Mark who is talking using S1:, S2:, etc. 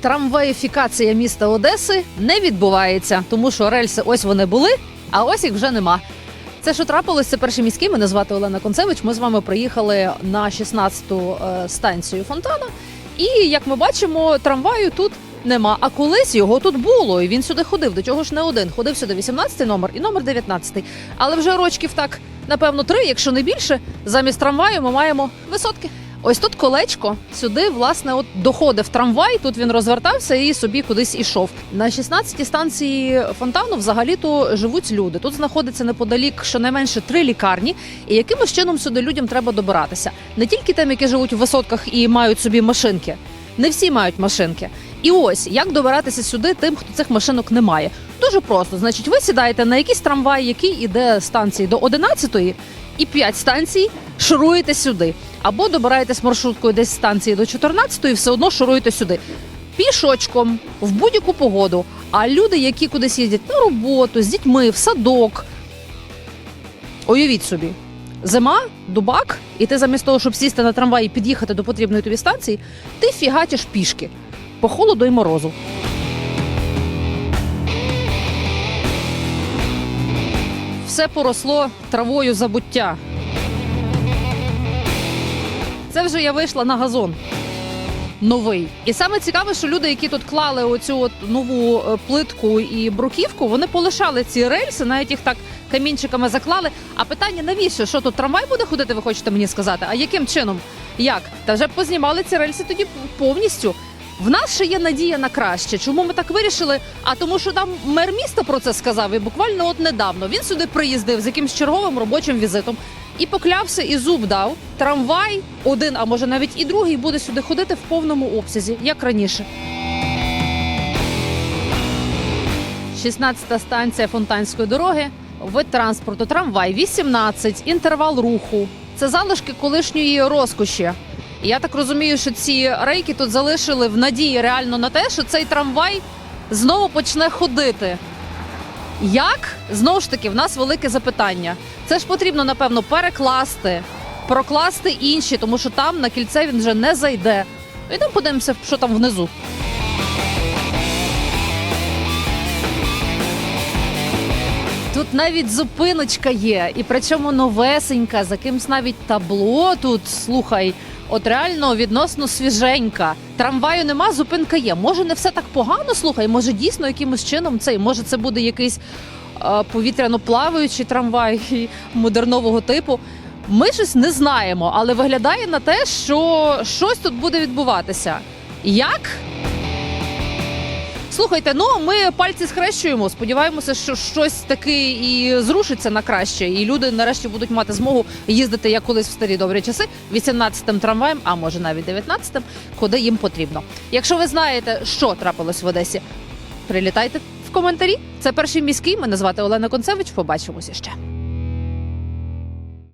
S1: трамваїфікація міста Одеси не відбувається, тому що рельси ось вони були, а ось їх вже нема. Це що трапилось, це перший міський. Мене звати Олена Концевич. Ми з вами приїхали на 16-ту е, станцію фонтана. І як ми бачимо, трамваю тут нема. А колись його тут було, і він сюди ходив. До чого ж не один. Ходив сюди 18 номер і номер 19. Але вже рочків так, напевно, три, якщо не більше. Замість трамваю ми маємо висотки. Ось тут колечко сюди, власне, от доходив трамвай. Тут він розвертався і собі кудись ішов. На 16-й станції фонтану взагалі-то живуть люди. Тут знаходиться неподалік щонайменше три лікарні. І якимось чином сюди людям треба добиратися. Не тільки тим, які живуть у висотках і мають собі машинки. Не всі мають машинки. І ось як добиратися сюди тим, хто цих машинок не має. Дуже просто. Значить, ви сідаєте на якийсь трамвай, який іде станції до 11-ї, і 5 станцій шуруєте сюди. Або добираєтесь маршруткою десь з станції до 14-ї, все одно шуруєте сюди. Пішочком в будь-яку погоду. А люди, які кудись їздять на роботу, з дітьми, в садок. Уявіть собі, зима, дубак, і ти замість того, щоб сісти на трамвай і під'їхати до потрібної тобі станції, ти фігатиш пішки по холоду і морозу. Все поросло травою забуття. Це вже я вийшла на газон. Новий. І саме цікаве, що люди, які тут клали оцю от нову е, плитку і бруківку, вони полишали ці рельси, навіть їх так камінчиками заклали. А питання навіщо? Що тут трамвай буде ходити? Ви хочете мені сказати? А яким чином? Як? Та вже познімали ці рельси тоді повністю. В нас ще є надія на краще. Чому ми так вирішили? А тому, що там мер міста про це сказав, і буквально от недавно він сюди приїздив з якимсь черговим робочим візитом і поклявся і зуб дав. Трамвай один, а може навіть і другий буде сюди ходити в повному обсязі, як раніше. 16-та станція Фонтанської дороги. Вид транспорту, трамвай, 18, інтервал руху. Це залишки колишньої розкоші. Я так розумію, що ці рейки тут залишили в надії реально на те, що цей трамвай знову почне ходити. Як? Знову ж таки, в нас велике запитання. Це ж потрібно, напевно, перекласти, прокласти інші, тому що там на кільце він вже не зайде. І там подивимося, що там внизу. Тут навіть зупиночка є, і причому новесенька, за кимсь навіть табло тут. Слухай, от реально відносно свіженька. Трамваю нема, зупинка є. Може, не все так погано, слухай, може дійсно якимось чином цей, може, це буде якийсь е, повітряно плаваючий трамвай модернового типу. Ми щось не знаємо, але виглядає на те, що щось тут буде відбуватися. Як? Слухайте, ну ми пальці схрещуємо. Сподіваємося, що щось таке і зрушиться на краще, і люди нарешті будуть мати змогу їздити як колись в старі добрі часи, 18-м трамваєм, а може навіть 19-м, куди їм потрібно. Якщо ви знаєте, що трапилось в Одесі, прилітайте в коментарі. Це перший міський. Мене звати Олена Концевич. Побачимося ще.